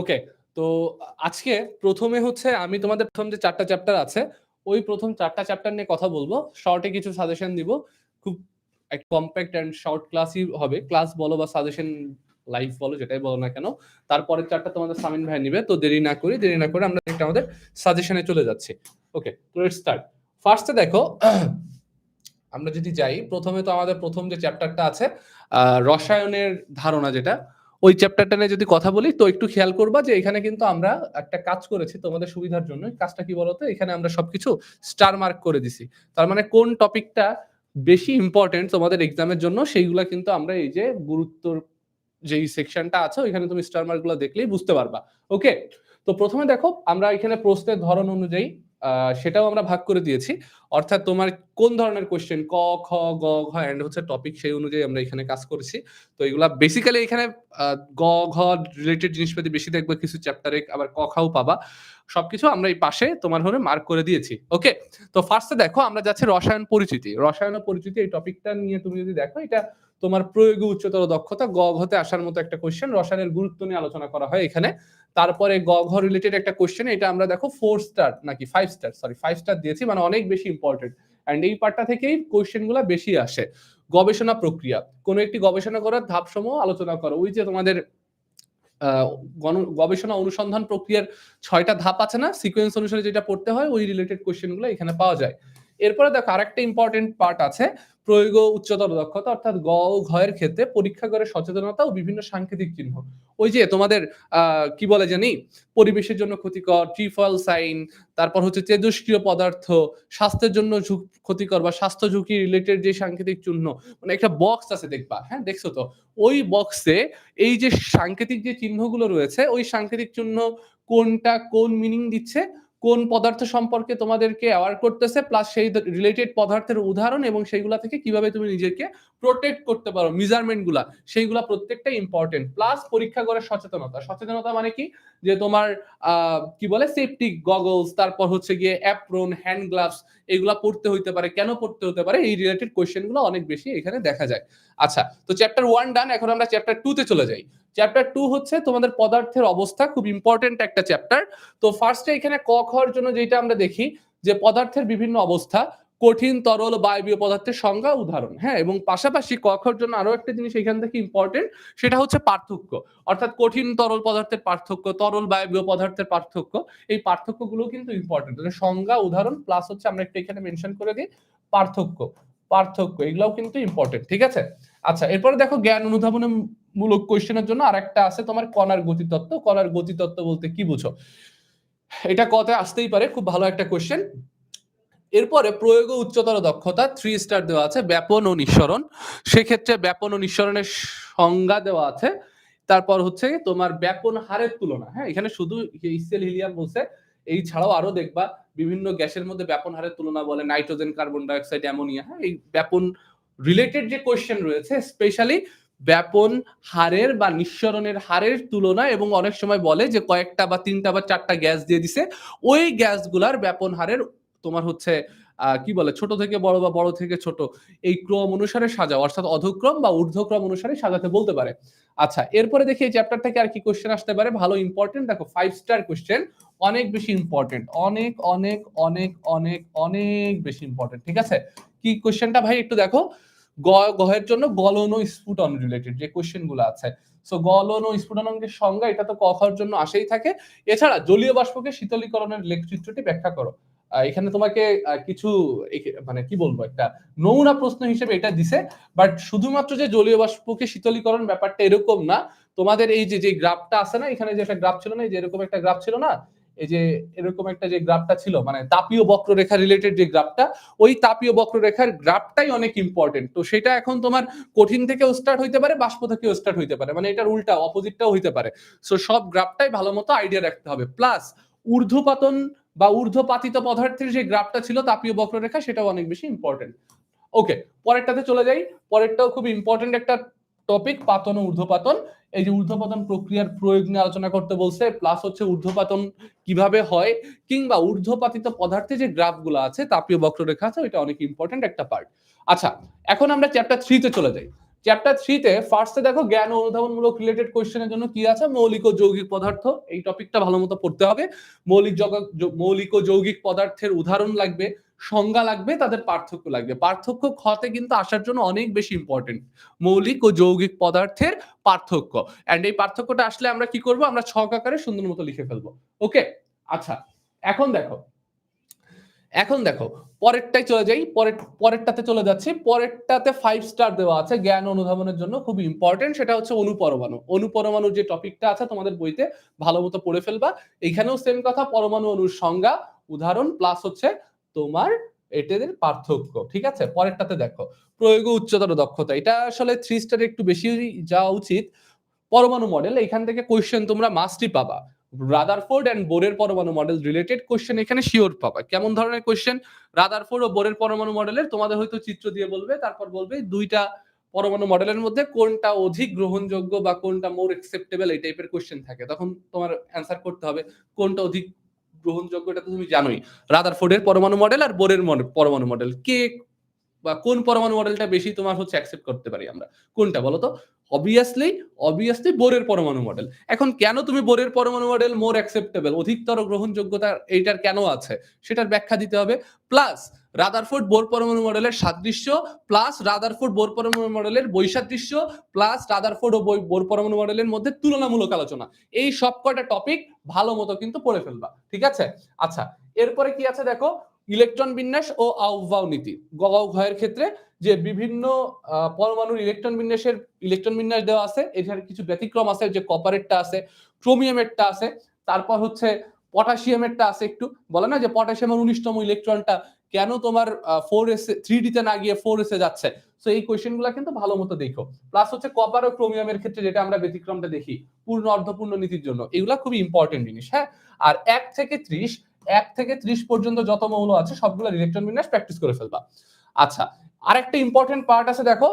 ওকে। তো আজকে প্রথমে হচ্ছে আমি তোমাদের প্রথম যে ৪ টা চ্যাপ্টার আছে, ওই প্রথম চারটা চ্যাপ্টার নিয়ে কথা বলব শর্টে কিছু সাজেশন দিব। খুব এক কম্প্যাক্ট অ্যান্ড শর্ট ক্লাসই হবে। ক্লাস বলো বা সাজেশন লাইভ বলো যেটাই বলো না কেন। তারপরের ৪ টা তোমাদের সামিন ভাই নিবে। তো দেরি না করি, দেরি না করে আমরা একটা আমাদের সাজেশনে চলে যাচ্ছি। ওকে, তো লেটস স্টার্ট। ফার্স্টে দেখো আমরা যদি যাই, প্রথমে তো আমাদের প্রথম যে চ্যাপ্টারটা আছে রসায়নের ধারণা যেটা, ওই চ্যাপ্টারটা নিয়ে যদি কথা বলি, তো একটু খেয়াল করবা যে এখানে কিন্তু আমরা একটা কাজ করেছি তোমাদের সুবিধার জন্য। কাজটা কি বলতো? এখানে আমরা সবকিছু স্টার মার্ক করে দিছি। তার মানে কোন টপিকটা বেশি ইম্পোর্টেন্ট তোমাদের এক্সামের জন্য, সেইগুলা কিন্তু আমরা এই যে গুরুত্বর যেই সেকশনটা আছে, ওইখানে তুমি স্টার মার্কগুলো দেখলেই বুঝতে পারবা। ওকে? তো প্রথমে দেখো, আমরা এখানে প্রশ্নের ধরন অনুযায়ী সেটাও আমরা ভাগ করে দিয়েছি। অর্থাৎ তোমার কোন ধরনের কোয়েশ্চেন ক, খ, গ, ঘ এন্ড হচ্ছে টপিক সেই অনুযায়ী আমরা এখানে কাজ করেছি। তো এগুলা বেসিক্যালি এখানে গ, ঘ রিলেটেড জিনিসপাতি বেশি দেখবে কিছু চ্যাপ্টারে আবার ক, খাও পাবা। সবকিছু আমরা এই পাশে তোমার হলে মার্ক করে দিয়েছি। ওকে? তো ফার্স্ট দেখো আমরা যাচ্ছি রসায়ন পরিচিতি। রসায়ন পরিচিতি এই টপিকটা নিয়ে তুমি যদি দেখো এটা তোমার প্রয়োগে উচ্চতর দক্ষতা গ, ঘতে আসার মতো একটা কোয়েশ্চেন রসায়নের গুরুত্ব নিয়ে আলোচনা করা হয় এখানে। তারপরে গ, ঘ রিলেটেড একটা কোয়েশ্চেন এটা আমরা দেখো ফোর স্টার নাকি five star sorry five star দিয়েছি মানে অনেক বেশি ইম্পোর্টেন্ট। অ্যান্ড এই পার্টটা থেকেই কোয়েশ্চেনগুলা বেশি আসে। গবেষণা প্রক্রিয়া। কোনো একটি গবেষণা করার ধাপসমূহ আলোচনা করো। ওই যে তোমাদের গবেষণা অনুসন্ধান প্রক্রিয়ার ছয়টা ধাপ আছে না? সিকোয়েন্স অনুসারে যেটা পড়তে হয় ওই রিলেটেড কোয়েশ্চেনগুলো এখানে পাওয়া যায়। এরপরে দেখো আরেকটা ইম্পর্টেন্ট পার্ট আছে প্রয়োগ উচ্চতর দক্ষতা অর্থাৎ গ ও ঘ এর ক্ষেত্রে পরীক্ষাগারের সচেতনতা ও বিভিন্ন সাংকেতিক চিহ্ন। ওই যে তোমাদের কি বলে জানি? পরিবেশের জন্য ক্ষতিকর, ট্রিফল সাইন, তারপর হচ্ছে তেজস্ক্রিয় পদার্থ, স্বাস্থ্যের জন্য ক্ষতিকর বা স্বাস্থ্য ঝুঁকি রিলেটেড যে সাংকেতিক চিহ্ন মানে একটা বক্স আছে দেখবা, হ্যাঁ? দেখছ তো? ওই বক্সে এই যে সাংকেতিক যে চিহ্নগুলো রয়েছে ওই সাংকেতিক চিহ্ন কোনটা কোন মিনিং দিচ্ছে, কোন পদার্থ সম্পর্কে তোমাদেরকে অ্যাওয়ার করতেছে প্লাস সেই রিলেটেড পদার্থের উদাহরণ এবং সেইগুলা থেকে কীভাবে তুমি নিজেকে প্রোটেক্ট করতে পারো মেজারমেন্টগুলা সেইগুলা প্রত্যেকটাই ইম্পোর্টেন্ট। প্লাস পরীক্ষাগারের সচেতনতা। সচেতনতা মানে কি? যে তোমার কি বলে সেফটি গগলস তারপর হচ্ছে গিয়ে অ্যাপ্রোন হ্যান্ড গ্লাভস এগুলা পড়তে হইতে পারে। কেন পড়তে হতে পারে? এই রিলেটেড কোয়েশ্চেনগুলো অনেক বেশি এখানে দেখা যায়। আচ্ছা, তো চ্যাপ্টার ওয়ান ডান এখন আমরা চ্যাপ্টার 2 তে চলে যাই। চ্যাপ্টার টু হচ্ছে তোমাদের পদার্থের অবস্থা খুব ইম্পর্টেন্ট একটা চ্যাপ্টার। তো ফার্স্টে এখানে ক, খ এর জন্য যেটা আমরা দেখি যে পদার্থের বিভিন্ন অবস্থা কঠিন, তরল, বায়বীয় পদার্থের সংজ্ঞা, উদাহরণ। হ্যাঁ? এবং পাশাপাশি ক, খ এর জন্য আরও একটা জিনিস এখান থেকে ইম্পর্টেন্ট সেটা হচ্ছে পার্থক্য। অর্থাৎ কঠিন তরল পদার্থের পার্থক্য, তরল বায়বীয় পদার্থের পার্থক্য। এই পার্থক্যগুলো কিন্তু ইম্পোর্টেন্ট। সংজ্ঞা, উদাহরণ প্লাস হচ্ছে আমরা একটু এখানে মেনশন করে দিই পার্থক্য। পার্থক্য এগুলাও কিন্তু ইম্পর্টেন্ট ঠিক আছে? আচ্ছা এরপরে দেখো জ্ঞান অনুধাবন মূলক কোয়েশ্চেন এর জন্য আরেকটা আছে তোমার কণার গতিতত্ত্ব। কণার গতিতত্ত্ব বলতে কি বুঝো? এটা ক তে আসতেই পারে। খুব ভালো একটা কোয়েশ্চেন। এরপরে প্রয়োগ উচ্চতর দক্ষতা 3 স্টার দেওয়া আছে ব্যাপন ও নিঃসরণ। সেক্ষেত্রে ব্যাপন ও নিঃসরণের সংজ্ঞা দেওয়া আছে। তারপর হচ্ছে তোমার ব্যাপন হারের তুলনা। হ্যাঁ? এখানে শুধু এইচসিএল হিলিয়াম বলছে। এই ছাড়াও আরও দেখবা বিভিন্ন গ্যাসের মধ্যে ব্যাপন হারের তুলনা বলে nitrogen, carbon dioxide, ammonia. হ্যাঁ? এই ব্যাপন রিলেটেড যে কোয়েশ্চেন রয়েছে স্পেশালি ব্যাপন হারের বা নিঃসরণের হারের তুলনা এবং অনেক সময় বলে যে কয়েকটা বা তিনটা বা চারটা গ্যাস দিয়ে দিছে। ওই গ্যাসগুলার ব্যাপন হারের তোমার হচ্ছে কি বলে ছোট থেকে বড় বা বড় থেকে ছোট এই ক্রম অনুসারে সাজাও অর্থাৎ অধক্রম বা ঊর্ধ্বক্রম অনুসারে সাজাতে বলতে পারে। আচ্ছা এরপরে দেখি এই চ্যাপ্টার থেকে আর কি কোশ্চেন আসতে পারে ভালো ইম্পোর্টেন্ট দেখো 5 স্টার কোয়েশ্চেন অনেক বেশি ইম্পোর্টেন্ট। অনেক, অনেক, অনেক, অনেক, অনেক বেশি ইম্পোর্টেন্ট। ঠিক আছে? কি কোয়েশ্চেনটা ভাই একটু দেখো। গহের জন্য গলন ও স্ফুটন রিলেটেড যে কোয়েশ্চেনগুলো আছে। সো গলন ও স্ফুটনাঙ্কের সংজ্ঞা এটা তো ক, খ জন্য আসেই থাকে। এছাড়া জলীয় বাষ্পকে শীতলীকরণের লেখচিত্রটি ব্যাখ্যা করো। এখানে তোমাকে কিছু মানে কি বলব একটা নমুনা প্রশ্ন হিসেবে এটা দিছে। বাট শুধুমাত্র যে জলীয় বাষ্পকে শীতলীকরণ ব্যাপারটা এরকম না। তোমাদের এই যে, যে গ্রাফটা আছে না এখানে যে একটা গ্রাফ ছিল না যে এরকম একটা গ্রাফ ছিল না? এই যে এরকম একটা যে গ্রাফটা ছিল মানে তাপীয় বক্ররেখা রিলেটেড যে গ্রাফটা ওই তাপীয় বক্ররেখার গ্রাফটাই অনেক ইম্পোর্টেন্ট। তো সেটা এখন তোমার কঠিন থেকেও স্টার্ট হইতে পারে, বাষ্প থেকেও স্টার্ট হইতে পারে। মানে এটার উল্টা অপোজিটটাও হইতে পারে। সো সব গ্রাফটাই ভালোমতো আইডিয়া রাখতে হবে। প্লাস ঊর্ধ্বপাতন বা ঊর্ধ্বপাতিত পদার্থের যে গ্রাফটা ছিল তাপীয় বক্ররেখা, সেটাও অনেক বেশি ইম্পোর্টেন্ট। ওকে পরেরটাতে চলে যাই। পরেরটাও খুব ইম্পোর্টেন্ট একটা টপিক পাতন ও ঊর্ধ্বপাতন। এই যে ঊর্ধ্বপাতন প্রক্রিয়ার প্রয়োগ নিয়ে আলোচনা করতে বলছে। প্লাস হচ্ছে ঊর্ধ্বপাতন কীভাবে হয়, কিংবা ঊর্ধ্বপাতিত পদার্থে যে গ্রাফগুলো আছে, তাপীয় বক্ররেখা আছে, ওইটা অনেক ইম্পোর্টেন্ট একটা পার্ট। আচ্ছা এখন আমরা চ্যাপ্টার 3 তে চলে যাই। চ্যাপ্টার থ্রিতে ফার্স্টে দেখো জ্ঞান ও অনুধাবনমূলক রিলেটেড কোয়েশ্চেনের জন্য কি আছে? মৌলিক ও যৌগিক পদার্থ। এই টপিকটা ভালো মতো পড়তে হবে। মৌলিক মৌলিক ও যৌগিক পদার্থের উদাহরণ লাগবে, সংজ্ঞা লাগবে, তাদের পার্থক্য লাগবে। পার্থক্য খতে কিন্তু আসার জন্য অনেক বেশি ইম্পর্টেন্ট মৌলিক ও যৌগিক পদার্থের পার্থক্য। অ্যান্ড এই পার্থক্যটা আসলে আমরা কি করব? আমরা ছক আকারে সুন্দর মতো লিখে ফেলব। ওকে আচ্ছা এখন দেখো। এখন দেখো পরেরটাই চলে যাই, পরের, পরেরটাতে চলে যাচ্ছি। পরেরটাতে ফাইভ স্টার দেওয়া আছে, জ্ঞান অনুধাবনের জন্য খুব ইম্পর্টেন্ট সেটা হচ্ছে অনুপরমাণু। অনুপরমাণুর যে টপিকটা আছে তোমাদের বইতে ভালো মতো পড়ে ফেলবা। এখানেও সেম কথা পরমাণু অনুর সংজ্ঞা, উদাহরণ প্লাস হচ্ছে তোমার এটাদের পার্থক্য, ঠিক আছে? পরেরটাতে দেখো, প্রয়োগ উচ্চতর দক্ষতা, এটা আসলে থ্রি স্টার একটু বেশি যাওয়া উচিত। পরমাণু মডেল এখান থেকে কোয়েশ্চেন তোমরা মাস্টই পাবা। রাদারফোর্ড এন্ড বোরের পরমাণু মডেল রিলেটেড কোয়েশ্চেন এখানে শিওর পাবা। কেমন ধরনের কোয়েশ্চেন রাদারফোর্ড ও বোরের পরমাণু মডেলের তোমাদের হয়তো চিত্র দিয়ে বলবে, তারপর বলবে দুইটা পরমাণু মডেলের মধ্যে কোনটা অধিক গ্রহণযোগ্য বা কোনটা মোর একসেপ্টেবল এই টাইপের কোয়েশ্চেন থাকে। তখন তোমার অ্যান্সার করতে হবে, কোনটা অধিক গ্রহণযোগ্য এটা তো তুমি জানোই। রাদারফোর্ডের পরমাণু মডেল আর বোরের পরমাণু মডেল কে বা কোন পরমাণু মডেলটা বেশি তোমার হচ্ছে অ্যাকসেপ্ট করতে পারি আমরা? কোনটা বলো তো? অবভিয়াসলি অবভিয়াসলি বোরের পরমাণু মডেল এখন কেন তুমি বোরের পরমাণু মডেল মোর অ্যাকসেপ্টেবল অধিকতর গ্রহণযোগ্যতা এইটার কেন আছে? সেটার ব্যাখ্যা দিতে হবে। প্লাস রাদারফোর্ড বোর পরমাণু মডেলের সাদৃশ্য প্লাস রাদারফোর্ড বোর পরমাণু মডেলের বৈসাদৃশ্য প্লাস রাদারফোর্ড ও বোর পরমাণু মডেলের মধ্যে তুলনামূলক আলোচনা। এই সব কয়টা টপিক ভালো মতো কিন্তু পড়ে ফেলবা। ঠিক আছে? আচ্ছা এরপরে কি আছে দেখো? ইলেকট্রন বিন্যাস ও আহ্বাও নীতি। ঘয়ের ক্ষেত্রে যে বিভিন্ন পরমাণুর ইলেকট্রন বিন্যাসের, ইলেকট্রন বিন্যাস দেওয়া আছে, এখানে কিছু ব্যতিক্রম আছে, যে কপারেরটা আছে ক্রোমিয়ামেরটা আছে, তারপর হচ্ছে পটাশিয়ামেরটা আছে একটু। বলে না যে পটাশিয়ামের উনিশতম ইলেকট্রনটা কেন তোমার ফোর এস থ্রি ডিতে না গিয়ে ফোর এসে যাচ্ছে? তো এই কোয়েশ্চেনগুলা কিন্তু ভালো মতো দেখো। প্লাস হচ্ছে কপার ও ক্রোমিয়ামের ক্ষেত্রে যেটা আমরা ব্যতিক্রমটা দেখি পূর্ণ অর্ধপূর্ণ নীতির জন্য, এগুলা খুবই ইম্পর্টেন্ট জিনিস হ্যাঁ? আর এক থেকে ত্রিশ এক থেকে ত্রিশ পর্যন্ত যত মৌল আছে, সবগুলো ইলেকট্রন বিন্যাস প্র্যাকটিস করে ফেলবা। আচ্ছা আরেকটা ইম্পর্টেন্ট পার্ট আছে দেখো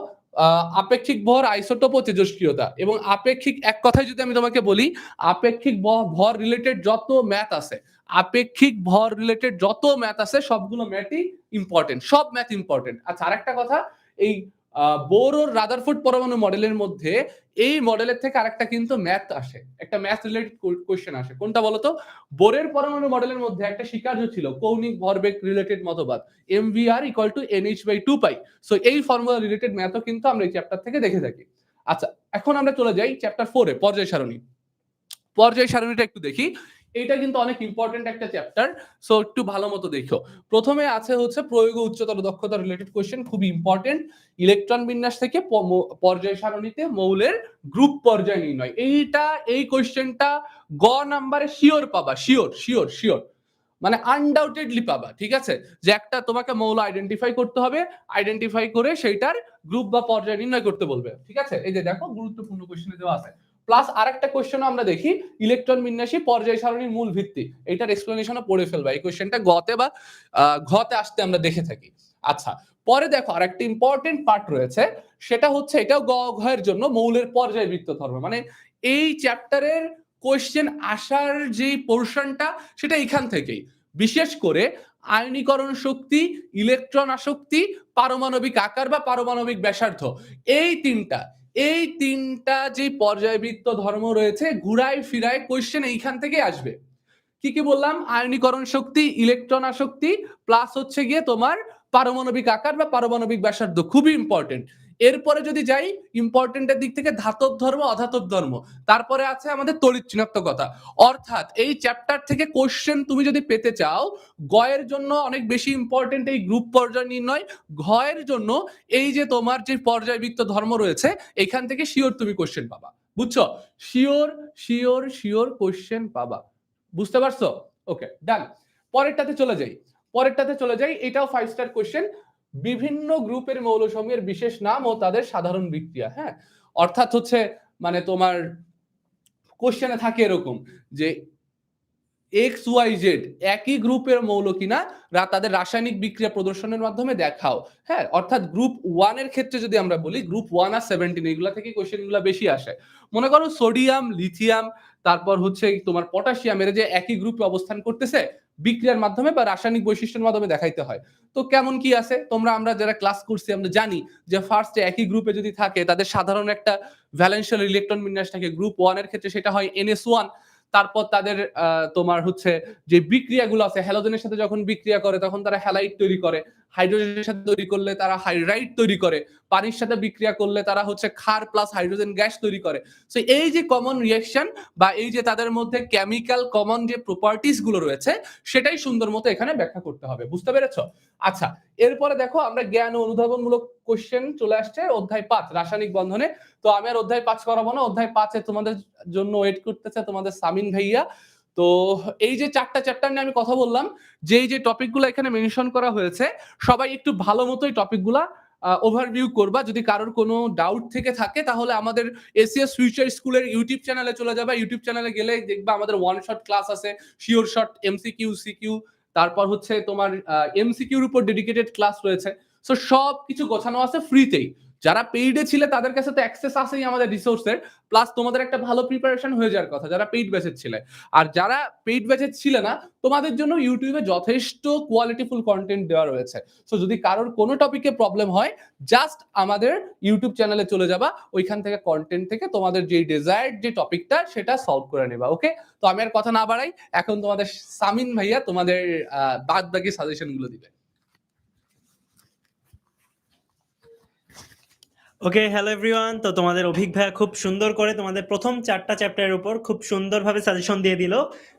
আপেক্ষিক ভর আইসোটোপ ও তেজস্ক্রিয়তা এবং আপেক্ষিক, এক কথায় যদি আমি তোমাকে বলি, আপেক্ষিক ভর রিলেটেড যত ম্যাথ আছে, আপেক্ষিক ভর রিলেটেড যত ম্যাথ আছে, সবগুলো ম্যাথই ইম্পর্টেন্ট সব ম্যাথ ইম্পর্টেন্ট আচ্ছা আরেকটা কথা, এই বোর ও রাদারফোর্ড পরমাণু মডেলের মধ্যে এই মডেলের থেকে আরেকটা কিন্তু ম্যাথ আসে। একটা ম্যাথ রিলেটেড কোয়েশ্চেন আসে। কোনটা বলতো? বোরের পরমাণু মডেলের মধ্যে একটা স্বীকার্য ছিল, কৌণিক ভরবেগ রিলেটেড মতবাদ M V R equal to N H by two pi so এই ফর্মুলা রিলেটেড ম্যাথও কিন্তু আমরা এই চ্যাপ্টার থেকে দেখে থাকি। আচ্ছা এখন আমরা চলে যাই চ্যাপ্টার ফোরে পর্যায় সারণী। পর্যায় সারণীটা একটু দেখি। এটা কিন্তু অনেক ইম্পর্টেন্ট একটা চ্যাপ্টার সো একটু ভালো মতো দেখো। প্রথমে আছে হচ্ছে প্রয়োগ উচ্চতর দক্ষতা রিলেটেড কোয়েশ্চেন খুবই ইম্পর্টেন্ট ইলেকট্রন বিন্যাস থেকে পর্যায় সারণীতে মৌলের গ্রুপ পর্যায় নির্ণয়। এইটা, এই কোয়েশ্চেনটা গ নাম্বারে শিওর পাবা শিওর শিওর শিওর মানে আনডাউটেডলি পাবা, ঠিক আছে? যে একটা তোমাকে মৌল আইডেন্টিফাই করতে হবে আইডেন্টিফাই করে সেইটার গ্রুপ বা পর্যায় নির্ণয় করতে বলবে, ঠিক আছে? এই যে দেখো, গুরুত্বপূর্ণ কোয়েশ্চেনে দেওয়া আছে। প্লাস আরেকটা কোয়েশ্চেন আমরা দেখি ইলেকট্রন বিন্যাসী পর্যায় সারণীর মূল ভিত্তি। এটার এক্সপ্লেনেশনও পড়ে ফেলবা। এই কোয়েশ্চেনটা গতে বা ঘতে আসতে আমরা দেখে থাকি। আচ্ছা পরে দেখো আরেকটা ইম্পর্টেন্ট পার্ট রয়েছে। সেটা হচ্ছে এটাও গ জন্য মৌলের পর্যায় বৃত্ত ধর্ম। মানে এই চ্যাপ্টারের কোয়েশ্চেন আসার যে পোর্শনটা সেটা এখান থেকেই। বিশেষ করে আয়নীকরণ শক্তি ইলেকট্রন আসক্তি, পারমাণবিক আকার বা পারমাণবিক ব্যাসার্ধ। এই তিনটা এই তিনটা যে পর্যায়বৃত্ত ধর্ম রয়েছে, ঘুরায় ফিরায় কোয়েশ্চেন এইখান থেকে আসবে। কি কি বললাম? আয়নীকরণ শক্তি ইলেকট্রন আসক্তি প্লাস হচ্ছে গিয়ে তোমার পারমাণবিক আকার বা পারমাণবিক ব্যাসার্ধ। খুবই ইম্পর্টেন্ট এরপরে যদি যাই ইম্পর্টেন্টের দিক থেকে ধাতব ধর্ম, অধাতব ধর্ম। তারপরে আছে আমাদের তড়িৎ চিনাক্তকতা অর্থাৎ এই চ্যাপ্টার থেকে কোশ্চেন তুমি যদি পেতে চাও, গয়ের জন্য অনেক বেশি ইম্পর্টেন্ট এই গ্রুপ পর্যায় নির্ণয়, ঘয়ের জন্য এই যে তোমার যে পর্যায়বৃত্ত ধর্ম রয়েছে, এখান থেকে শিওর তুমি কোশ্চেন পাবা। বুঝছ? শিওর শিওর শিওর কোশ্চেন পাবা। বুঝতে পারছ? ওকে ডান পরেরটাতে চলে যাই। পরেরটাতে চলে যাই, এটাও ফাইভ স্টার কোশ্চেন বিভিন্ন গ্রুপের মৌলসমূহের বিশেষ নাম ও তাদের সাধারণ বিক্রিয়া হ্যাঁ? অর্থাৎ হচ্ছে মানে তোমার কোশ্চেনে থাকে এরকম যে এক্স ওয়াই জেড একই গ্রুপের মৌল কিনা তাদের রাসায়নিক বিক্রিয়া প্রদর্শনের মাধ্যমে দেখাও হ্যাঁ? অর্থাৎ গ্রুপ ওয়ানের ক্ষেত্রে যদি আমরা বলি গ্রুপ ওয়ান আর সেভেন্টিন এগুলা থেকে কোশ্চেনগুলা বেশি আসে। মনে করো সোডিয়াম লিথিয়াম তারপর হচ্ছে তোমার পটাশিয়াম এর যে একই গ্রুপে অবস্থান করতেছে বিক্রিয়ার মাধ্যমে বা রাসায়নিক বৈশিষ্ট্যের মাধ্যমে দেখাইতে হয়। তো কেমন কি আছে? তোমরা, আমরা যারা ক্লাস করছি, আমরা জানি যে ফার্স্টে একই গ্রুপে যদি থাকে, তাদের সাধারণ একটা ভ্যালেন্সিয়াল ইলেকট্রন বিন্যাস থাকে। গ্রুপ ওয়ানের ক্ষেত্রে সেটা হয় এনএস ওয়ান তারপর তাদের তোমার হচ্ছে যে বিক্রিয়াগুলো আছে হ্যালোজেনের সাথে যখন বিক্রিয়া করে, তখন তারা হ্যালাইট তৈরি করে। হাইড্রোজেনের সাথে তৈরি করলে তারা হাইড্রাইট তৈরি করে, পানির সাথে বিক্রিয়া করলে তারা হচ্ছে ক্ষার প্লাস হাইড্রোজেন গ্যাস তৈরি করে। সো এই যে কমন রিয়াকশন বা এই যে তাদের মধ্যে কেমিক্যাল কমন যে প্রপার্টিসগুলো রয়েছে, সেটাই সুন্দর মতো এখানে ব্যাখ্যা করতে হবে। বুঝতে পেরেছ? আচ্ছা এরপরে দেখো আমরা জ্ঞান ও অনুধাবনমূলক কোশ্চেন চলে আসছে অধ্যায় পাঁচ, রাসায়নিক বন্ধনে। তো আমি আর অধ্যায় পাঁচ করাবো না। অধ্যায় পাঁচে তোমাদের জন্য ওয়েট করতেছে তোমাদের সামিন ভাইয়া। তো এই যে চারটা চ্যাপ্টার নিয়ে আমি কথা বললাম যে এই যে টপিকগুলো এখানে মেনশন করা হয়েছে, সবাই একটু ভালো মতো এই টপিকগুলা ওভারভিউ করবা। যদি কারোর কোনো ডাউট থেকে থাকে, তাহলে আমাদের এসিএস ফিউচার স্কুলের ইউটিউব চ্যানেলে চলে যাবে। ইউটিউব চ্যানেলে গেলে দেখবা আমাদের ওয়ান শট ক্লাস আছে শিওর শট এমসিকিউ সিকিউ তারপর হচ্ছে তোমার এমসিকিউর উপর ডেডিকেটেড ক্লাস রয়েছে। সো সব কিছু গোছানো আছে ফ্রিতেই যারা পেইডে ছিলে তাদের কাছে তো অ্যাক্সেস আছেই আমাদের রিসোর্সের প্লাস তোমাদের একটা ভালো প্রিপারেশন হয়ে যাওয়ার কথা, যারা পেইড ব্যাচের ছিলে। আর যারা পেইড ব্যাচের ছিলে না, তোমাদের জন্য ইউটিউবে যথেষ্ট কোয়ালিটিফুল কন্টেন্ট দেওয়া রয়েছে। সো যদি কারোর কোনো টপিকে প্রবলেম হয় জাস্ট আমাদের ইউটিউব চ্যানেলে চলে যাবা, ওইখান থেকে কন্টেন্ট থেকে তোমাদের যে ডিজায়ার্ড যে টপিকটা সেটা সলভ করে নেবা ওকে তো আমি আর কথা না বাড়াই, এখন তোমাদের সামিন ভাইয়া তোমাদের বাদ বাকি সাজেশনগুলো দিবে। ওকে হ্যালো এভরিওয়ান তো তোমাদের অভিক ভাইয়া খুব সুন্দর করে তোমাদের প্রথম চারটা চ্যাপ্টারের উপর খুব সুন্দরভাবে সাজেশন দিয়ে দিল।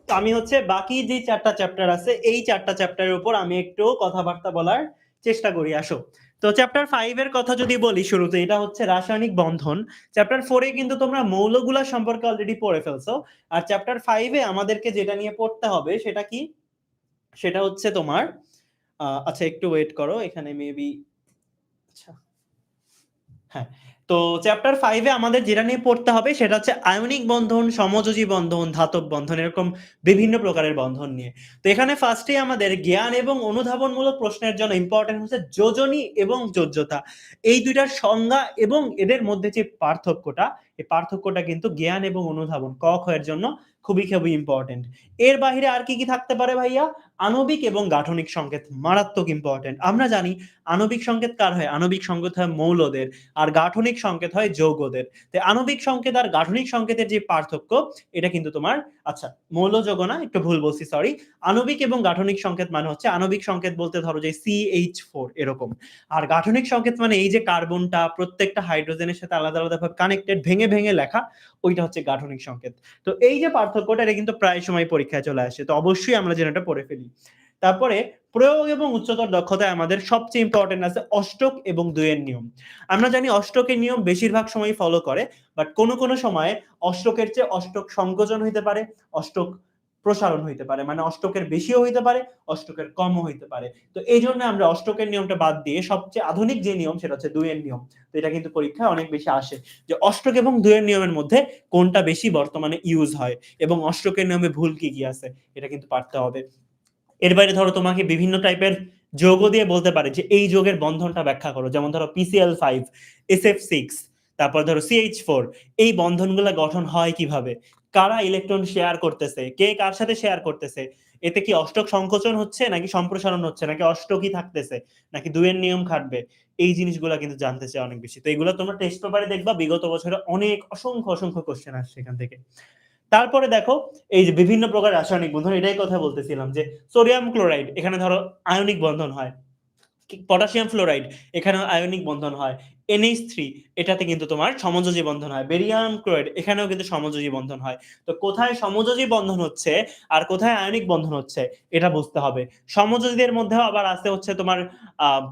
তো আমি হচ্ছে বাকি যে চারটা চ্যাপ্টার আছে, এই চারটা চ্যাপ্টারের উপর আমি একটু কথাবার্তা বলার চেষ্টা করি, আসো। তো চ্যাপ্টার ফাইভ এর কথা যদি বলি শুরুতে, এটা হচ্ছে রাসায়নিক বন্ধন। চ্যাপ্টার ফোরে কিন্তু তোমরা মৌলগুলা সম্পর্কে অলরেডি পড়ে ফেলছো। আর চ্যাপ্টার ফাইভে আমাদেরকে যেটা নিয়ে পড়তে হবে, সেটা কি? সেটা হচ্ছে তোমার আচ্ছা একটু ওয়েট করো, এখানে মেবি আচ্ছা। হ্যাঁ তো চ্যাপ্টার ফাইভে আমাদের যেটা নিয়ে পড়তে হবে সেটা হচ্ছে আয়নিক বন্ধন, সমযোজী বন্ধন, ধাতব বন্ধন এরকম বিভিন্ন প্রকারের বন্ধন নিয়ে। তো এখানে ফার্স্টে আমাদের জ্ঞান এবং অনুধাবনমূলক প্রশ্নের জন্য ইম্পর্টেন্ট হচ্ছে যোজনী এবং যোজ্যতা। এই দুইটার সংজ্ঞা এবং এদের মধ্যে যে পার্থক্যটা, এই পার্থক্যটা কিন্তু জ্ঞান এবং অনুধাবন, ক খ এর জন্য খুবই খুবই ইম্পর্টেন্ট এর বাইরে আর কি কি থাকতে পারে ভাইয়া? আণবিক এবং গাঠনিক সংকেত মারাত্মক ইম্পর্টেন্ট আমরা জানি আণবিক সংকেত কার হয়? আণবিক সংকেত হয় মৌলদের, আর গাঠনিক সংকেত হয় যৌগদের। তো আণবিক সংকেত আর গাঠনিক সংকেতের যে পার্থক্য, এটা কিন্তু তোমার আচ্ছা মৌল যৌগ না? একটু ভুল বলছি সরি আণবিক এবং গাঠনিক সংকেত মানে হচ্ছে আণবিক সংকেত বলতে ধরো যে সি এইচ ফোর এরকম। আর গাঠনিক সংকেত মানে এই যে কার্বনটা, প্রত্যেকটা হাইড্রোজেনের সাথে আলাদা আলাদা ভাবে কানেক্টেড ভেঙে ভেঙে লেখা, ওইটা হচ্ছে গাঠনিক সংকেত। তো এই যে পার্থক্যটা এটা কিন্তু প্রায় সময় পরীক্ষায় চলে আসে। তো অবশ্যই আমরা যেন এটা পড়ে ফেলি। তারপরে প্রয়োগ এবং উচ্চতর দক্ষতায় আমাদের সবচেয়ে ইম্পর্টেন্ট আছে অষ্টক এবং দুইয়ের নিয়ম। আমরা জানি অষ্টকের নিয়ম বেশিরভাগ সময় ফলো করে বাট কোনো কোনো সময়ে অষ্টকের চেয়ে অষ্টক সংকোচন হইতে পারে, অষ্টক প্রসারণ হইতে পারে মানে অষ্টকের বেশিও হইতে পারে, অষ্টকের কমও হইতে পারে। তো এই জন্য আমরা অষ্টকের নিয়মটা বাদ দিয়ে সবচেয়ে আধুনিক যে নিয়ম সেটা হচ্ছে দুইয়ের নিয়ম। তো এটা কিন্তু পরীক্ষায় অনেক বেশি আসে যে অষ্টক এবং দুইয়ের নিয়মের মধ্যে কোনটা বেশি বর্তমানে ইউজ হয় এবং অষ্টকের নিয়মে ভুল কি কি আছে, এটা কিন্তু পারতে হবে। এর বাইরে ধরো তোমাকে বিভিন্ন টাইপের যোগ দিয়ে বলতে পারে যে এই যোগের বন্ধনটা ব্যাখ্যা করো। যেমন ধরো PCl five S F six তারপর ধরো সিএইচ ফোর এই বন্ধনগুলো গঠন হয় কীভাবে? কারা ইলেকট্রন শেয়ার করতেছে? কে কার সাথে শেয়ার করতেছে? এতে কি অষ্টক সংকোচন হচ্ছে নাকি সম্প্রসারণ হচ্ছে? নাকি অষ্টকই থাকতেছে? নাকি দুয়ের নিয়ম খাটবে? এই জিনিসগুলো কিন্তু জানতে চাই অনেক বেশি। তো এগুলো তোমরা টেস্ট পেপারে দেখবা। বিগত বছরে অনেক অসংখ্য অসংখ্য কোশ্চেন আসছে এখান থেকে। তারপরে দেখো, এই যে বিভিন্ন প্রকার রাসায়নিক বন্ধন, এটাই কথা বলতেছিলাম যে সোডিয়াম ক্লোরাইড, এখানে ধরো আয়নিক বন্ধন হয়। পটাশিয়াম ফ্লোরাইড এখানে আয়নিক বন্ধন হয়। এনএইচ থ্রি, এটাতে কিন্তু তোমার সমযোজী বন্ধন হয়। বেরিয়াম ক্লোরাইড এখানেও কিন্তু সমযোজী বন্ধন হয়। তো কোথায় সমযোজী বন্ধন হচ্ছে আর কোথায় আয়নিক বন্ধন হচ্ছে, এটা বুঝতে হবে। সমযোজীদের মধ্যেও আবার আছে হচ্ছে তোমার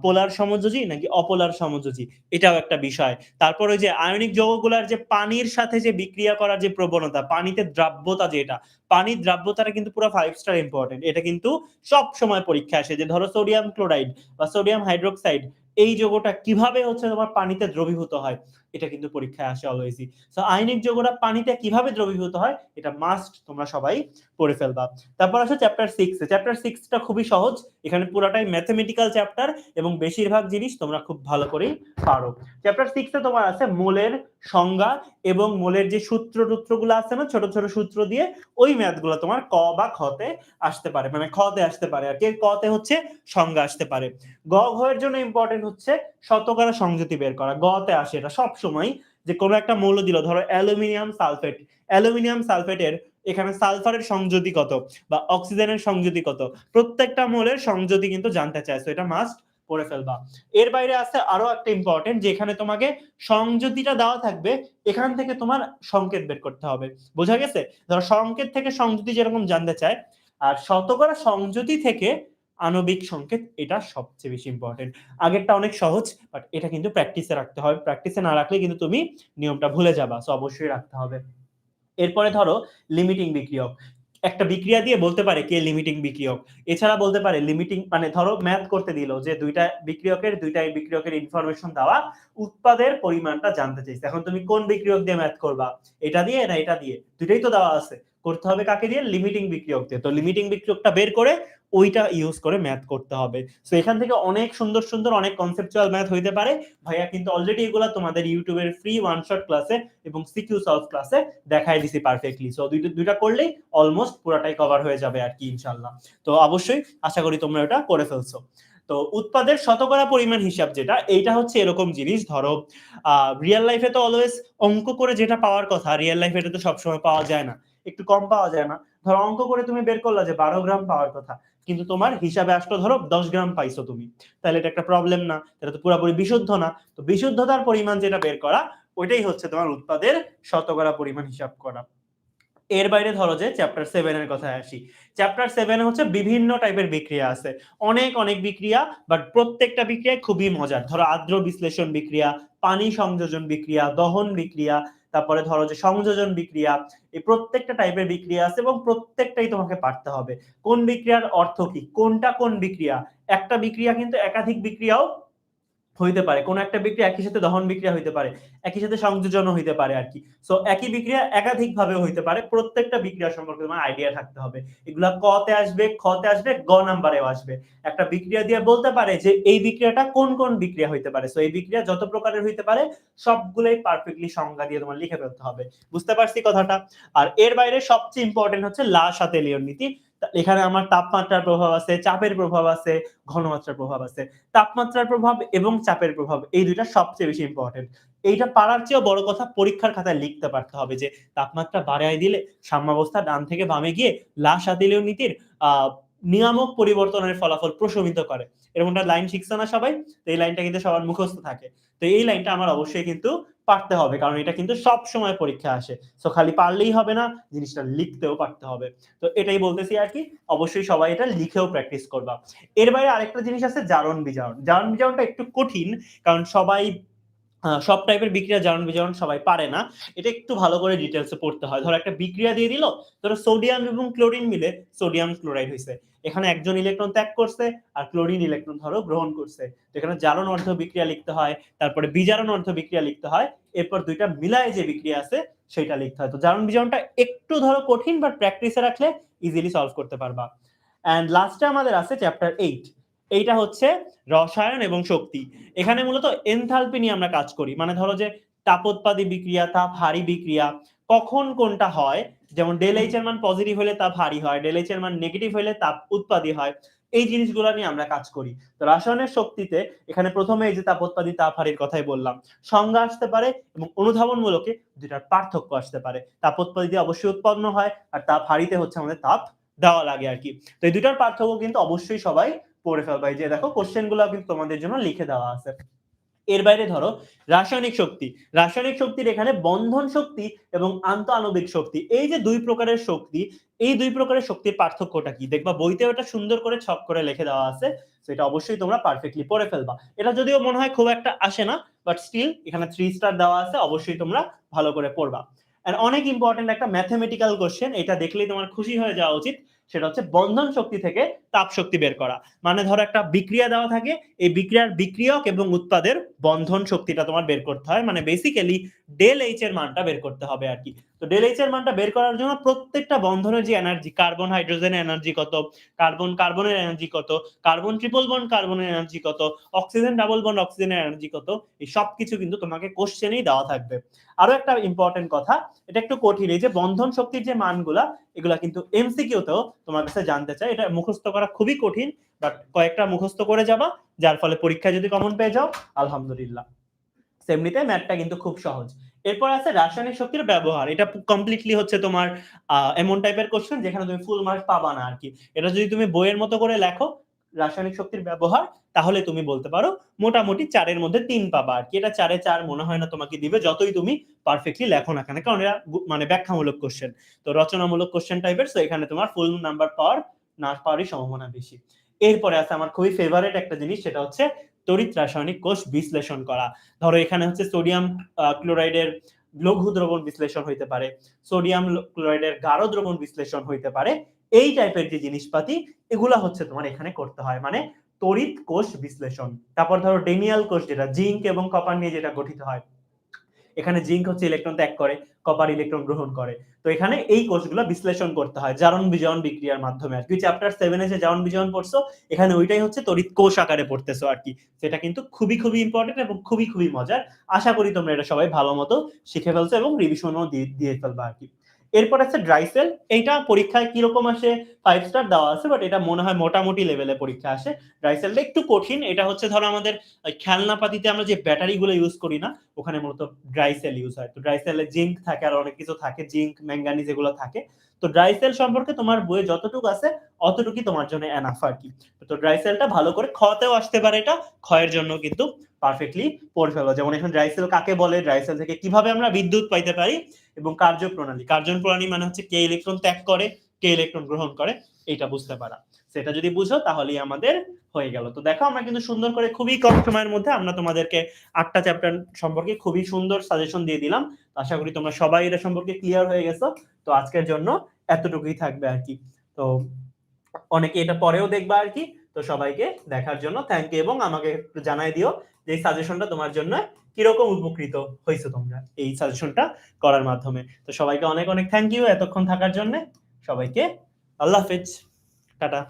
পোলার সমযোজী নাকি অপোলার সমযোজী, এটাও একটা বিষয়। তারপর ওই যে আয়নিক যৌগগুলার যে পানির সাথে যে বিক্রিয়া করার যে প্রবণতা, পানিতে দ্রাব্যতা যেটা, পানির দ্রাব্যতাটা কিন্তু পুরো ফাইভ স্টার ইম্পর্টেন্ট এটা কিন্তু সব সময় পরীক্ষা আসে। যে ধরো সোডিয়াম ক্লোরাইড বা সোডিয়াম হাইড্রোক্সাইড এই যোগটা কীভাবে হচ্ছে তোমার পানিতে দ্রবীভূত হয়? এটা কিন্তু পরীক্ষায় আসে অলওয়েজই সো আইনিক যৌগটা পানিতে কীভাবে দ্রবীভূত হয়? এটা মাস্ট তোমরা সবাই পড়ে ফেলবা। তারপর আসে চ্যাপ্টার সিক্স চ্যাপ্টার সিক্সটা খুবই সহজ। এখানে পুরোটাই ম্যাথমেটিক্যাল চ্যাপ্টার এবং বেশিরভাগ জিনিস তোমরা খুব ভালো করেই পারো। চ্যাপ্টার সিক্সে তোমার আছে মোলের সংজ্ঞা এবং মোলের যে সূত্র টুত্রগুলো আছে না, ছোট ছোট সূত্র দিয়ে ওই ম্যাথগুলো তোমার ক বা খতে আসতে পারে মানে খতে আসতে পারে আর কি। কতে হচ্ছে সংজ্ঞা আসতে পারে। গ ঘয়ের জন্য ইম্পর্টেন্ট হচ্ছে শতকরা সংযুতি বের করা, গতে আসে এটা সব সময় যে কোনো একটা মৌল দিল, ধরো অ্যালুমিনিয়াম সালফেট, অ্যালুমিনিয়াম সালফেটের এখানে সালফারের সংযুতি কত বা অক্সিজেনের সংযুতি কত প্রত্যেকটা মৌলের সংযুতি কিন্তু জানতে চাইছো এটা মাস্ট পড়ে ফেলবা। এর বাইরে আছে আরও একটা ইম্পর্টেন্ট যেখানে তোমাকে সংযুতিটা দেওয়া থাকবে, এখান থেকে তোমার সংকেত বের করতে হবে। বোঝা গেছে? ধরো সংকেত থেকে সংযুতি যেরকম জানতে চায়, আর শতকরা সংযুতি থেকে আণবিক সংকেত, এটা সবচেয়ে বেশি ইম্পর্টেন্ট আগেরটা অনেক সহজ বাট এটা কিন্তু প্র্যাকটিসে রাখতে হবে প্র্যাকটিসে না রাখলে কিন্তু তুমি নিয়মটা ভুলে যাবা সো অবশ্যই রাখতে হবে। এরপরে ধরো লিমিটিং বিক্রিয়ক। একটা বিক্রিয়া দিয়ে বলতে পারে কে লিমিটিং বিক্রিয়ক। এছাড়া বলতে পারে লিমিটিং মানে ধরো ম্যাথ করতে দিল যে দুইটা বিক্রিয়কের দুইটা বিক্রিয়কের ইনফরমেশন দেওয়া, উৎপাদের পরিমাণটা জানতে চাইছে। এখন তুমি কোন বিক্রিয়ক দিয়ে ম্যাথ করবা? এটা দিয়ে না এটা দিয়ে? দুইটাই তো দেওয়া আছে। করতে হবে কাকে দিয়ে? লিমিটিং বিক্রিয়ক দিয়ে। তো লিমিটিং বিক্রিয়কটা বের করে ওইটা ইউজ করে ম্যাথ করতে হবে। সো এখান থেকে অনেক সুন্দর সুন্দর অনেক কনসেপচুয়াল ম্যাথ হইতে পারে। ভাইয়া কিন্তু অলরেডি এগুলা তোমাদের ইউটিউবের ফ্রি ওয়ান শট ক্লাসে এবং সিকিউ সলভ ক্লাসে দেখাই দিছি পারফেক্টলি সো দুইটা দুইটা করলেই অলমোস্ট পুরাটাই কভার হয়ে যাবে আর কি ইনশাল্লাহ তো, অবশ্যই আশা করি তোমরা এটা করে ফেলছো। তো, উৎপাদের শতকরা পরিমাণ হিসাব যেটা, এইটা হচ্ছে এরকম জিনিস, ধরো রিয়েল লাইফে তো অলওয়েজ অঙ্ক করে যেটা পাওয়ার কথা রিয়েল লাইফে এটা তো সবসময় পাওয়া যায় না। একটু কম পাওয়া যায় না। ধরো অঙ্ক করে তুমি বের করলা যে বারো গ্রাম পাওয়ার কথা, কিন্তু তোমার হিসাবে আসলো ধরো দশ গ্রাম পাইছো তুমি। তাহলে এটা একটা প্রবলেম না, এটা তো পুরোপুরি বিশুদ্ধ না। তো বিশুদ্ধতার পরিমাণ যেটা বের করা, ওইটাই হচ্ছে তোমার উৎপাদের শতকরা পরিমাণ হিসাব করা। এর বাইরে ধরো যে চ্যাপ্টার সেভেন এর কথায় আসি। চ্যাপ্টার সেভেন হচ্ছে বিভিন্ন টাইপের বিক্রিয়া আছে। অনেক অনেক বিক্রিয়া বাট প্রত্যেকটা বিক্রিয়া খুবই মজার। ধরো আর্দ্র বিশ্লেষণ বিক্রিয়া পানি সংযোজন বিক্রিয়া, দহন বিক্রিয়া, তারপরে ধরো যে সংযোজন বিক্রিয়া, এই প্রত্যেকটা টাইপের বিক্রিয়া আছে এবং প্রত্যেকটাই তোমাকে পারতে হবে। কোন বিক্রিয়ার অর্থ কি? কোনটা কোন বিক্রিয়া? একটা বিক্রিয়া কিন্তু একাধিক বিক্রিয়াও হইতে পারে। কোন একটা বিক্রিয়া একই সাথে দহন বিক্রিয়া হইতে পারে, একই সাথে সংযোজনও হইতে পারে আর কি। সো একই বিক্রিয়া একাধিক ভাবে হইতে পারে, প্রত্যেকটা বিক্রিয়া সম্পর্কে তোমার আইডিয়া থাকতে হবে। এগুলা কতে আসবে, খতে আসবে, গ নাম্বারেও আসবে। একটা বিক্রিয়া দিয়ে বলতে পারে যে এই বিক্রিয়াটা কোন কোন বিক্রিয়া হইতে পারে। সো এই বিক্রিয়া যত প্রকারের হইতে পারে, সবগুলোই পারফেক্টলি সংজ্ঞা দিয়ে তোমার লিখে ফেলতে হবে। বুঝতে পারছি কথাটা? আর এর বাইরে সবচেয়ে ইম্পর্টেন্ট হচ্ছে লা সাথে লিওন নীতি। তা- এখানে আমার তাপমাত্রার প্রভাব আছে, চাপের প্রভাব আছে, ঘনমাত্রার প্রভাব আছে। তাপমাত্রার প্রভাব এবং চাপের প্রভাব, এই দুইটা সবচেয়ে বেশি ইম্পর্টেন্ট এইটা পারার চেয়েও বড় কথা পরীক্ষার খাতায় লিখতে পারতে হবে যে, তাপমাত্রা বাড়ায় দিলে সাম্যাবস্থা ডান থেকে বামে গিয়ে লাশ আদিলেও নীতির আহ নিয়ামক পরিবর্তনের ফলাফল প্রশমিত করে। এরকমটা লাইন শিখছে না সবাই? তো এই লাইনটা কিন্তু সবার মুখস্থ থাকে। তো এই লাইনটা আমার অবশ্যই কিন্তু পারতে হবে, কারণ এটা কিন্তু সব সময় পরীক্ষা আসে। তো খালি পারলেই হবে না, জিনিসটা লিখতেও পারতে হবে। তো এটাই বলতেছি আর কি, অবশ্যই সবাই এটা লিখেও প্র্যাকটিস করবা। এর বাইরে আরেকটা জিনিস আছে জারণ বিজারণ। জারণ বিজারণটা একটু কঠিন, কারণ সবাই সব টাইপের বিক্রিয়া জারণ বিজারণ সবাই পারে না। এটা একটু ভালো করে ডিটেলসে পড়তে হয়। ধরো একটা বিক্রিয়া দিয়ে দিল, ধরো সোডিয়াম এবং ক্লোরিন মিলে সোডিয়াম ক্লোরাইড হয়েছে এখানে একজন ইলেকট্রন ত্যাগ করছে আর ক্লোরিন ইলেকট্রন ধরো গ্রহণ করছে। তো এখানে জারণ অর্ধ বিক্রিয়া লিখতে হয়, তারপরে বিজারণ অর্ধ বিক্রিয়া লিখতে হয়, এরপর দুইটা মিলায় যে বিক্রিয়া আছে সেটা লিখতে হয়। তো জারণ বিজারণটা একটু ধরো কঠিন বাট প্র্যাকটিসে রাখলে ইজিলি সলভ করতে পারবা। অ্যান্ড লাস্টে আমাদের আছে চ্যাপ্টার এইট এইটা হচ্ছে রসায়ন এবং শক্তি। এখানে মূলত এনথালপি নিয়ে আমরা কাজ করি। মানে ধরো যে তাপোৎপাদী বিক্রিয়া, তাপ হারি বিক্রিয়া, কখন কোনটা হয়? যেমন ডেল এর মান পজিটিভ হলে তাপ হারি হয় ডেল এর মান নেগেটিভ হলে তাপ উৎপাদী হয়। এই জিনিসগুলো নিয়ে আমরা কাজ করি। তো রাসায়নের শক্তিতে এখানে প্রথমে এই যে তাপ হারির কথাই বললাম, সংজ্ঞা আসতে পারে এবং অনুধাবনমূলকে দুটার পার্থক্য আসতে পারে। তাপোৎপাদী দিয়ে অবশ্যই উৎপন্ন হয়, আর তাপ হারিতে হচ্ছে আমাদের তাপ দেওয়া লাগে আর কি। তো এই দুটার পার্থক্য কিন্তু অবশ্যই সবাই পড়ে ফেলবা। এই যে দেখো কোশ্চেনগুলো কিন্তু তোমাদের জন্য লিখে দেওয়া আছে। এর বাইরে ধরো, রাসায়নিক শক্তি। রাসায়নিক শক্তির এখানে বন্ধন শক্তি এবং আন্ত আণবিক শক্তি। এই যে দুই প্রকারের শক্তি, এই দুই প্রকারের শক্তির পার্থক্যটা কি? দেখবা বইতে ওটা সুন্দর করে ছক করে লিখে দেওয়া আছে সেটা অবশ্যই তোমরা পারফেক্টলি পড়ে ফেলবা। এটা যদিও মনে হয় খুব একটা আসে না বাট স্টিল এখানে থ্রি স্টার দেওয়া আছে, অবশ্যই তোমরা ভালো করে পড়বা। আর অনেক ইম্পর্টেন্ট একটা ম্যাথমেটিক্যাল কোশ্চেন এটা দেখলেই তোমার খুশি হয়ে যাওয়া উচিত। সেটা হচ্ছে বন্ধন শক্তি থেকে তাপ শক্তি বের করা। মানে ধরো একটা বিক্রিয়া দেওয়া থাকে, এই বিক্রিয়ার বিক্রিয়ক এবং উৎপাদের বন্ধন শক্তিটা তোমার বের করতে হয়। মানে বেসিক্যালি ডেল এইচ এর মানটা বের করতে হবে আর কি। তো ডেল এইচ এর মানটা বের করার জন্য প্রত্যেকটা বন্ধনের যে এনার্জি কার্বন হাইড্রোজেনের এনার্জি কত কার্বন কার্বনের এনার্জি কত কার্বন ট্রিপল বন্ড কার্বনের এনার্জি কত অক্সিজেন ডাবল বন্ড অক্সিজেনের এনার্জি কত, এই সব কিছু কিন্তু তোমাকে কোশ্চেনেই দেওয়া থাকবে। আরও একটা ইম্পর্টেন্ট কথা, এটা একটু কঠিন, এই যে বন্ধন শক্তির যে মানগুলা, এগুলা কিন্তু এমসিকিউতেও তোমার কাছে জানতে চাই। এটা মুখস্থ করা খুবই কঠিন বাট কয়েকটা মুখস্থ করে যাবা, যার ফলে পরীক্ষায় যদি কমন পেয়ে যাও, আলহামদুলিল্লাহ। সেমনিতে ম্যাথটা কিন্তু খুব সহজ। এরপর আছে রাসায়নিক শক্তির ব্যবহার, এটা কমপ্লিটলি হচ্ছে তোমার এমন টাইপের কোশ্চেন যেখানে তুমি ফুল মার্ক পাবা না আর কি এটা যদি তুমি বইয়ের মতো করে লেখো রাসায়নিক শক্তির ব্যবহার, তাহলে তুমি বলতে পারো মোটামুটি চারের মধ্যে তিন পাবা। আর কি এটা চারে চার মনে হয় না তোমাকে দিবে, যতই তুমি পারফেক্টলি লেখো না কেন, কারণ এটা মানে ব্যাখ্যামূলক কোশ্চেন তো রচনামূলক কোশ্চেন টাইপের তো এখানে তোমার ফুল নাম্বার পাওয়ার, না পাওয়ারই সম্ভাবনা বেশি। এরপরে আছে আমার খুবই ফেভারেট একটা জিনিস, সেটা হচ্ছে তড়িৎ রাসায়নিক কোষ বিশ্লেষণ করা। ধরো এখানে হচ্ছে সোডিয়াম ক্লোরাইডের লঘু দ্রবণ বিশ্লেষণ হইতে পারে, সোডিয়াম ক্লোরাইডের গাঢ় দ্রবণ বিশ্লেষণ হইতে পারে, এই টাইপের যে জিনিসপাতি, এগুলা হচ্ছে তোমার এখানে করতে হয় মানে তড়িৎ কোষ বিশ্লেষণ। তারপর ধরো ডেনিয়াল কোষ, যেটা জিঙ্ক এবং কপার নিয়ে যেটা গঠিত হয় এখানে জিঙ্ক হচ্ছে ইলেকট্রন ত্যাগ করে কপার ইলেকট্রন গ্রহণ করে। তো এখানে এই কোষগুলো বিশ্লেষণ করতে হয়, জারণ বিজারণ বিক্রিয়ার মাধ্যমে আর কি। চ্যাপ্টার সেভেনে যে জারণ বিজারণ পড়ছো, এখানে ওইটাই হচ্ছে তড়িৎ কোষ আকারে পড়তেছো আর কি। সেটা কিন্তু খুবই খুবই ইম্পর্টেন্ট এবং খুবই খুবই মজার। আশা করি তোমরা এটা সবাই ভালো মতো শিখে ফেলছো এবং রিভিশনও দিয়ে দিয়ে ফেলবা আর কি। এরপর আছে ড্রাই সেল এইটা পরীক্ষায় কীরকম আসে? ফাইভ স্টার দেওয়া আছে বাট এটা মনে হয় মোটামুটি লেভেলে পরীক্ষা আসে। ড্রাই সেলটা একটু কঠিন। এটা হচ্ছে ধরো আমাদের খেলনাপাতিতে আমরা যে ব্যাটারি গুলো ইউজ করি না, ওখানে মূলত ড্রাই সেল ইউজ হয়। তো ড্রাই সেলে জিঙ্ক থাকে আর অনেক কিছু থাকে জিঙ্ক ম্যাঙ্গানিজ এগুলো থাকে। তো ড্রাই সেল সম্পর্কে তোমার বইয়ে যতটুকু আছে, অতটুকুই তোমার জন্য এনাফ আর কি। তো ড্রাই সেলটা ভালো করে খতেও আসতে পারে এটা, ক্ষয়ের জন্য কিন্তু পারফেক্টলি পড়ে ফেলো। যেমন এখন ড্রাই সেল কাকে বলে? ড্রাই সেল থেকে কীভাবে আমরা বিদ্যুৎ পাইতে পারি? এবং কার্যপ্রণালী। কার্যপ্রণালী মানে হচ্ছে কে ইলেকট্রন ত্যাগ করে, কে ইলেকট্রন গ্রহণ করে এটা বুঝতে পারা। সেটা যদি বুঝো, তাহলেই আমাদের হয়ে গেল। তো দেখো, আমরা কিন্তু সুন্দর করে খুবই কম সময়ের মধ্যে আমরা তোমাদেরকে আটটা চ্যাপ্টার সম্পর্কে খুবই সুন্দর সাজেশন দিয়ে দিলাম। আশা করি তোমরা সবাই এটা সম্পর্কে ক্লিয়ার হয়ে গেছো। তো আজকের জন্য এতটুকুই থাকবে আর কি। তো অনেকে এটা পরেও দেখবা আর কি। তো সবাইকে দেখার জন্য থ্যাংক ইউ এবং আমাকে একটু জানাই দিও যে সাজেশনটা তোমার জন্য কীরকম উপকৃত হয়েছো তোমরা এই সাজেশনটা করার মাধ্যমে? তো সবাইকে অনেক অনেক থ্যাংক ইউ এতক্ষণ থাকার জন্য। সবাইকে আল্লাহ হাফেজ। টাটা।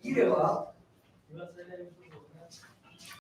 কি রে বাবা